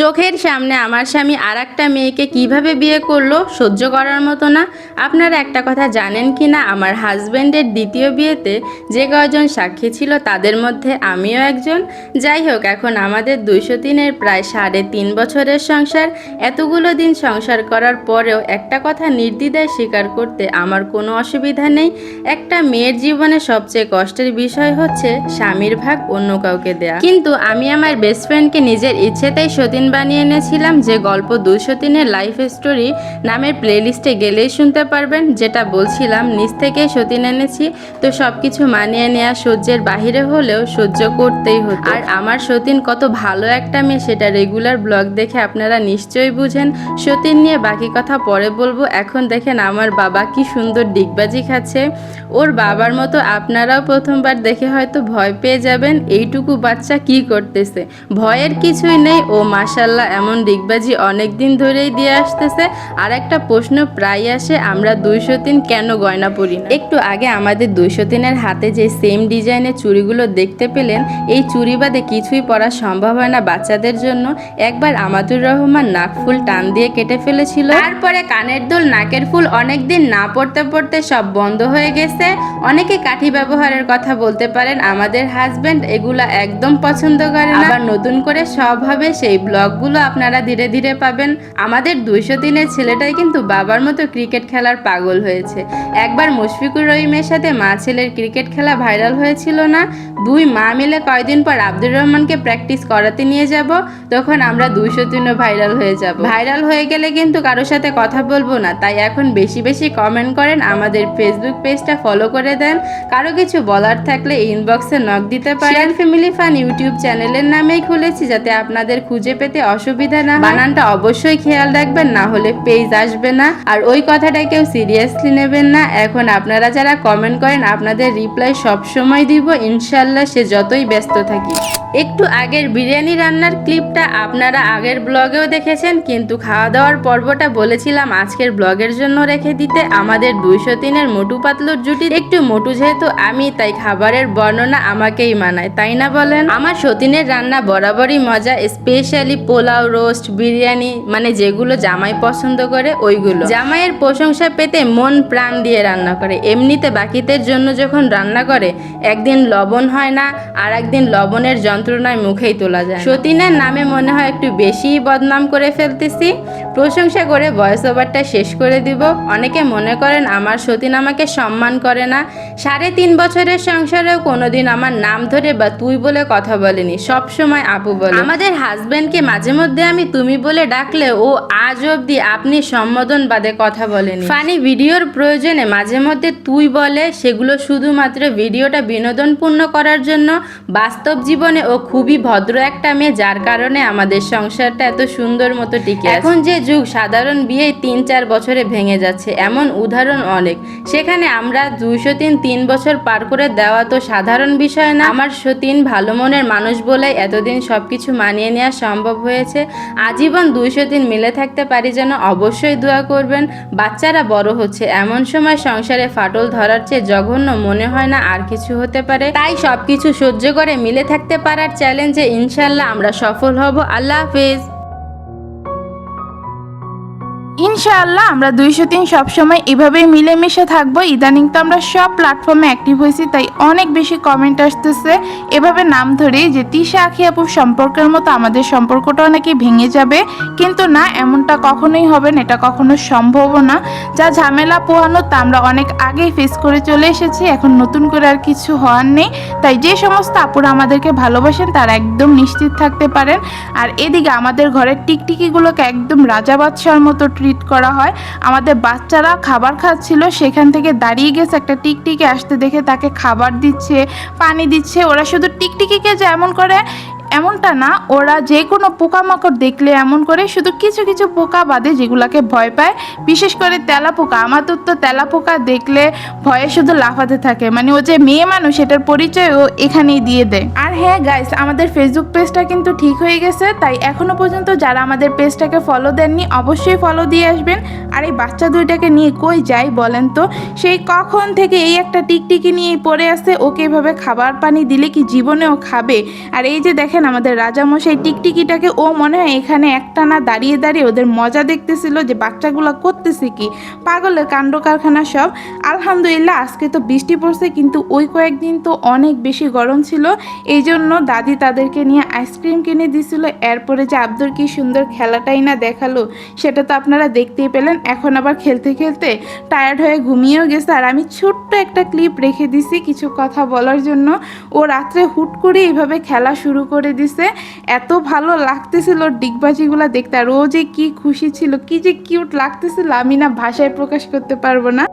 চোখের সামনে আমার স্বামী আর একটা মেয়েকে কীভাবে বিয়ে করল সহ্য করার মতো না। আপনারা একটা কথা জানেন কি না? আমার হাজব্যান্ডের দ্বিতীয় বিয়েতে যে কয়জন সাক্ষী ছিল তাদের মধ্যে আমিও একজন। যাই হোক, এখন আমাদের দুইশো তিনের প্রায় সাড়ে তিন বছরের সংসার। এতগুলো দিন সংসার করার পরেও একটা কথা নির্দ্বিধায় স্বীকার করতে আমার কোনো অসুবিধা নেই। একটা মেয়ের জীবনে সবচেয়ে কষ্টের বিষয় হচ্ছে স্বামীর ভাগ অন্য কাউকে দেয়া। কিন্তু আমি আমার বেস্ট ফ্রেন্ডকে নিজের ইচ্ছেতেই সতীন বানিয়ে এনেছিলাম যে গল্প দুশো তিনের লাইফ স্টোরি নামের প্লেলিস্টে গেলেই শুনতে পারবেন, যেটা বলছিলাম নিজ থেকে সতীন এনেছি। তো সব কিছু মানিয়ে নেওয়া সহ্যের বাহিরে হলেও সহ্য করতেই হতো। আর আমার সতীন কত ভালো একটা মেয়ে, সেটা রেগুলার ব্লগ দেখে আপনারা নিশ্চয়ই বুঝেন। সতীন নিয়ে বাকি কথা পরে বলব। এখন দেখেন আমার বাবা কি সুন্দর ডিগবাজি খাচ্ছে। ওর বাবার মতো আপনারাও প্রথমবার দেখে হয়তো ভয় পেয়ে যাবেন, এইটুকু বাচ্চা কি করতেছে? ভয়ের কিছুই নেই, ও মাসাল্লাহ এমন ডিগবাজি অনেক দিন ধরেই দিয়ে আসতেছে। আর একটা প্রশ্ন প্রায় আসে, আমরা দুইশো তিন কেন গয়না পরি না? একটু আগে আমাদের দুইশো তিনের হাতে যে সেম ডিজাইনের চুড়িগুলো দেখতে পেলেন, এই চুড়ি বাদে কিছুই পরা সম্ভব হয় না বাচ্চাদের জন্য। একবার আমাদুর রহমান নাকফুল টান দিয়ে কেটে ফেলেছিল। তারপরে কানের দুল, নাকের ফুল অনেকদিন না পড়তে পড়তে সব বন্ধ হয়ে গেছে। অনেকে কাঠি ব্যবহারের কথা বলতে পারেন, আমাদের হাজবেন্ড এগুলা একদম পছন্দ করে আবার নতুন করে সব হবে সেই ব্লগগুলো আপনারা ধীরে ধীরে পাবেন। আমাদের দুইশো দিনের ছেলেটাই কিন্তু বাবার মতো ক্রিকেট খেলার পাগল হয়েছে। একবার মুশফিকুর রহিমের সাথে মা ছেলের ক্রিকেট খেলা ভাইরাল হয়েছিল না। দুই মা মিলে কয়দিন পর আব্দুর রহমানকে প্র্যাকটিস করাতে নিয়ে যাব, তখন আমরা দুইশো তিনও ভাইরাল হয়ে যাব। ভাইরাল হয়ে গেলে কিন্তু কারোর সাথে কথা বলব না, তাই এখন বেশি বেশি কমেন্ট করেন, আমাদের ফেসবুক পেজটা ফলো করে দেন। কারও কিছু বলার থাকলে ইনবক্সে নক দিতে পারেন। ফ্যামিলি ফান ইউটিউব চ্যানেলের নামেই খুলেছি, যাতে আপনাদের খুঁজে পেতে অসুবিধা না। বানানটা অবশ্যই খেয়াল রাখবেন, না হলে পেজ আসবে না। আর ওই কথাটা কেউ সিরিয়াসলি নেবেন না। এখন আপনারা যারা কমেন্ট করেন, আপনাদের রিপ্লাই সব সময় দিব। ইনশাল্লাহ সে যতই ব্যস্ত থাকি। একটু আগের বিরিয়ানি রান্নার ক্লিপটা আপনারা আগের ব্লগেও দেখেছেন, কিন্তু খাওয়া দাওয়ার পর্বটা বলেছিলাম আজকের ব্লগের জন্য রেখে দিতে। আমাদের দুইশো তিনের মোটু পাতলুর জুটির একটু মোটু যেহেতু আমি, তাই খাবারের বর্ণনা আমাকেই মানায়, তাই না বলেন? আমার সতীনের রান্না বরাবরই মজা স্পেশালি পোলাও রোস্ট, বিরিয়ানি মানে যেগুলো জামাই পছন্দ করে, ওইগুলো। জামাইয়ের প্রশংসা পেতে মন প্রাণ দিয়ে রান্না করে। এমনিতে বাকিদের জন্য যখন রান্না করে, একদিন লবণ হয় না, আর একদিন লবণের যন্ত্রণায় মুখেই তোলা যায় সতীনের নামে মনে হয় একটু বেশিই বদনাম করে ফেলতেছি। প্রশংসা করে ভয়েস ওভারটা শেষ করে দিব। অনেকে মনে করেন আমার সতীন আমাকে সম্মান করে না। সাড়ে তিন বছরের সংসারেও কোনোদিন আমার নাম ধরে বা তুই বলে কথা বলেনি। সব সময় আপু বলে। আমাদের হাজবেন্ডকে মাঝে মধ্যে আমি তুমি বলে ডাকলে ও আজ অবধি আপনি সম্বোধন বাদে কথা বলেনি ফানি ভিডিওর প্রয়োজনে মাঝে মধ্যে তুই বলে সেগুলো শুধুমাত্র ভিডিওটা বিনোদনপূর্ণ করার জন্য বাস্তব জীবনে ও খুবই ভদ্র একটা মেয়ে যার কারণে আমাদের সংসারটা এত সুন্দর মতো টিকে এখন যে যুগ সাধারণ বিয়ে তিন চার বছরে ভেঙে যাচ্ছে, এমন উদাহরণ অনেক। সেখানে আমরা দুইশো তিন তিন বছর পার করে দেওয়া তো সাধারণ বিষয় না। আমার সতীন ভালো মনের মানুষ বলে এতদিন সবকিছু মানিয়ে নেওয়া সম্ভব হয়েছে। আজীবন দুইশো দিন মিলে থাকতে পারি যেন অবশ্যই দোয়া করবেন। বাচ্চারা বড় হচ্ছে, এমন সময় সংসারে ফাটল ধরার চেয়ে জঘন্য মনে হয় না আর কিছু হতে পারে। তাই সবকিছু সহ্য করে মিলে থাকতে পারার চ্যালেঞ্জে ইনশাল্লাহ আমরা সফল হব। আল্লাহ হাফেজ। ইনশাআল্লাহ আমরা দুইশো তিন সবসময় এভাবেই মিলেমিশে থাকব। ইদানিং তো আমরা সব প্ল্যাটফর্মে অ্যাক্টিভ হয়েছি, তাই অনেক বেশি কমেন্ট আসতেছে। এভাবে নাম ধরে যে তিশা আখি আপুর সম্পর্কের মতো আমাদের সম্পর্কটা নাকি ভেঙে যাবে। কিন্তু না, এমনটা কখনোই হবে না, এটা কখনো সম্ভব না। যা ঝামেলা পোহানো, তা আমরা অনেক আগেই ফেস করে চলে এসেছি, এখন নতুন করে আর কিছু হওয়ার নেই। তাই যে সমস্ত আপুরা আমাদেরকে ভালোবাসেন, তারা একদম নিশ্চিত থাকতে পারেন। আর এদিকে আমাদের ঘরের টিকটিকিগুলোকে একদম রাজা বাদশার মতো ট্রিট করা হয়। আমাদের বাচ্চারা খাবার খাচ্ছিল, সেখান থেকে দাঁড়িয়ে গেছে, একটা টিকটিকি আসতে দেখে তাকে খাবার দিচ্ছে, পানি দিচ্ছে। ওরা শুধু টিকটিকিকে যেমন করে এমনটা না, ওরা যে কোনো পোকামাকড় দেখলে এমন করে, শুধু কিছু কিছু পোকা বাদে যেগুলাকে ভয় পায়, বিশেষ করে তেলা পোকা আমার তো তেলা পোকা দেখলে ভয়ে শুধু লাফাতে থাকে। মানে ও যে মেয়ে মানুষ, এটার পরিচয় ও এখানেই দিয়ে দেয়। আর হ্যাঁ গাইস আমাদের ফেসবুক পেজটা কিন্তু ঠিক হয়ে গেছে, তাই এখনও পর্যন্ত যারা আমাদের পেজটাকে ফলো দেননি, অবশ্যই ফলো দিয়ে আসবেন। আর এই বাচ্চা দুইটাকে নিয়ে কই যাই বলেন তো? সেই কখন থেকে এই একটা টিকটিকি নিয়ে পড়ে আছে, ওকে এভাবে খাবার পানি দিলে কি জীবনেও খাবে? আর এই যে দেখেন দেখেন আমাদের রাজামশাই টিকটিকিটাকে, ও মনে হয় এখানে একটা না দাঁড়িয়ে দাঁড়িয়ে ওদের মজা দেখতেছিল যে বাচ্চাগুলো করতেছে কি। পাগলের কাণ্ড কারখানা সব। আলহামদুলিল্লাহ, আজকে তো বৃষ্টি পড়ছে, কিন্তু ওই কয়েকদিন তো অনেক বেশি গরম ছিল। এই জন্য দাদি তাদেরকে নিয়ে আইসক্রিম কিনে দিছিল। এরপরে যে আব্দুর কি সুন্দর খেলাটাই না দেখাল, সেটা তো আপনারা দেখতেই পেলেন। এখন আবার খেলতে খেলতে টায়ার্ড হয়ে ঘুমিয়েও গেছে। আর আমি ছোট্ট একটা ক্লিপ রেখে দিছি কিছু কথা বলার জন্য। ও রাত্রে হুট করে এইভাবে খেলা শুরু করে দিছে। এত ভালো লাগতেছিল ডিগবাজিগুলো দেখতে। আর ও যে কি খুশি ছিল, কি যে কিউট লাগতেছিল, আমি না ভাষায় প্রকাশ করতে পারব না।